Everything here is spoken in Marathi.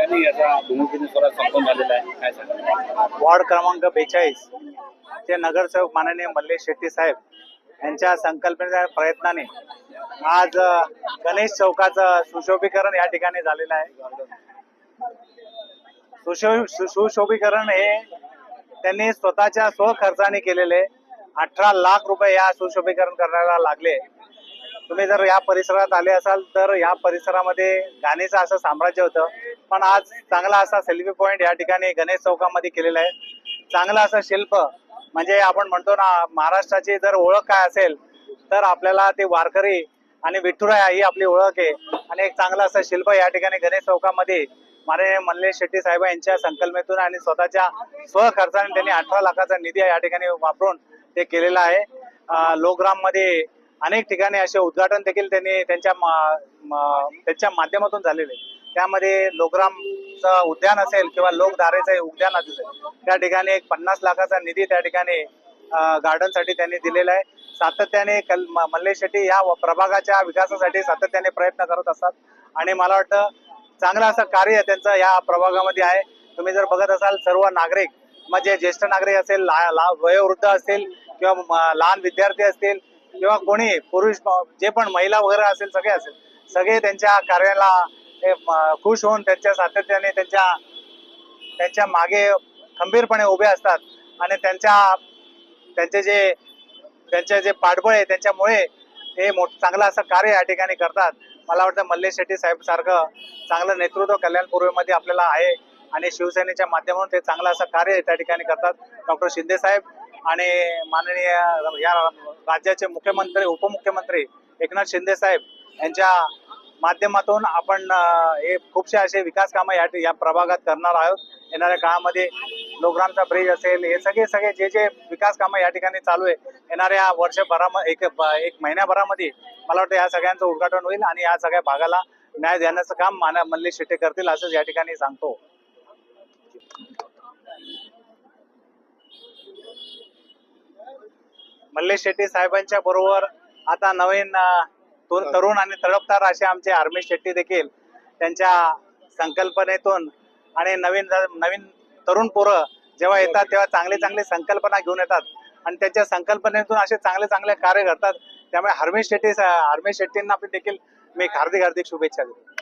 ठिकाणी याचा भूमिपूजन सोहळा संपन्न झालेला आहे. काय सांगा वॉर्ड क्रमांक बेचाळीस. चे नगरसेवक माननीय मल्लेश शेट्टी साहेब यांच्या संकल्पनेच्या प्रयत्नाने आज गणेश चौकाचं सुशोभीकरण या ठिकाणी झालेलं आहे. सुशो सुशोभीकरण हे त्यांनी स्वतःच्या स्वखर्चाने केलेले अठरा लाख रुपये या सुशोभीकरण करायला लागले. तुम्ही जर या परिसरात आले असाल तर या परिसरामध्ये गाणीचं असं साम्राज्य होतं. पण आज चांगला असा सेल्फी पॉईंट या ठिकाणी गणेश चौकामध्ये केलेला आहे. चांगलं असं शिल्प म्हणजे आपण म्हणतो ना महाराष्ट्राची जर ओळख काय असेल तर आपल्याला ते वारकरी आणि विठुराया ही आपली ओळख आहे. आणि एक चांगलं असं शिल्प या ठिकाणी गणेश चौकामध्ये माननीय मल्लेश शेट्टी साहेब यांच्या संकल्पनेतून आणि स्वतःच्या स्वखर्चाने त्यांनी अठरा लाखाचा निधी या ठिकाणी वापरून ते केलेलं आहे. अं, लोकग्राममध्ये अनेक ठिकाणी असे उद्घाटन देखील त्यांनी त्यांच्या मा- त्यांच्या माध्यमातून झालेले आहे. त्यामध्ये लोकरामचं उद्यान असेल किंवा लोकधारेचं उद्यान असेल त्या ठिकाणी एक पन्नास लाखाचा निधी त्या ठिकाणी गार्डनसाठी त्यांनी दिलेला आहे. सातत्याने कल म- मल्लेश शेट्टी या व- प्रभागाच्या विकासासाठी सातत्याने प्रयत्न करत असतात. आणि मला वाटतं चांगलं असं कार्य त्यांचं या प्रभागामध्ये आहे. तुम्ही जर बघत असाल सर्व नागरिक म्हणजे ज्येष्ठ नागरिक असेल ला- वयोवृद्ध असतील किंवा म- लहान विद्यार्थी असतील किंवा कोणी पुरुष जे पण महिला वगैरे असेल सगळे असेल सगळे त्यांच्या कार्याला ते खुश होऊन त्यांच्या सातत्याने त्यांच्या त्यांच्या मागे खंबीरपणे उभे असतात. आणि त्यांच्या त्यांचे जे त्यांचे जे पाठबळ आहे त्यांच्यामुळे हे मोठ चांगलं असं कार्य या ठिकाणी करतात. मला वाटतं मल्लेश शेट्टी साहेब सारखं चांगलं नेतृत्व कल्याण पूर्वेमध्ये आपल्याला आहे. आणि शिवसेनेच्या माध्यमातून ते चांगलं असं कार्य त्या ठिकाणी करतात. डॉक्टर शिंदे साहेब आणि माननीय या राज्याचे मुख्यमंत्री उपमुख्यमंत्री एकनाथ शिंदे साहेब यांच्या माध्यमातून आपण हे खूपसे असे विकास कामं या या प्रभागात करणार आहोत. येणाऱ्या काळामध्ये लोकरामचा ब्रिज असेल हे सगळे सगळे जे जे विकास कामं या ठिकाणी चालू आहे येणाऱ्या वर्षभरामध्ये एक एक महिन्याभरामध्ये मला वाटतं या सगळ्यांचं उद्घाटन होईल आणि या सगळ्या भागाला न्याय देण्याचं काम माना मल्लेश शेट्टे करतील असंच या ठिकाणी सांगतो. मल्लेश शेट्टी साहेबांच्या बरोबर आता नवीन तरुण आणि तडफदार असे आमचे आर्मी शेट्टी देखील त्यांच्या संकल्पनेतून आणि नवीन नवीन तरुण पोरं जेव्हा येतात तेव्हा चांगले चांगले संकल्पना घेऊन येतात. आणि त्यांच्या संकल्पनेतून असे चांगले चांगले कार्य करतात. त्यामुळे हरमेश शेट्टी हरमेश शेट्टींना देखील मी हार्दिक हार्दिक शुभेच्छा देतो.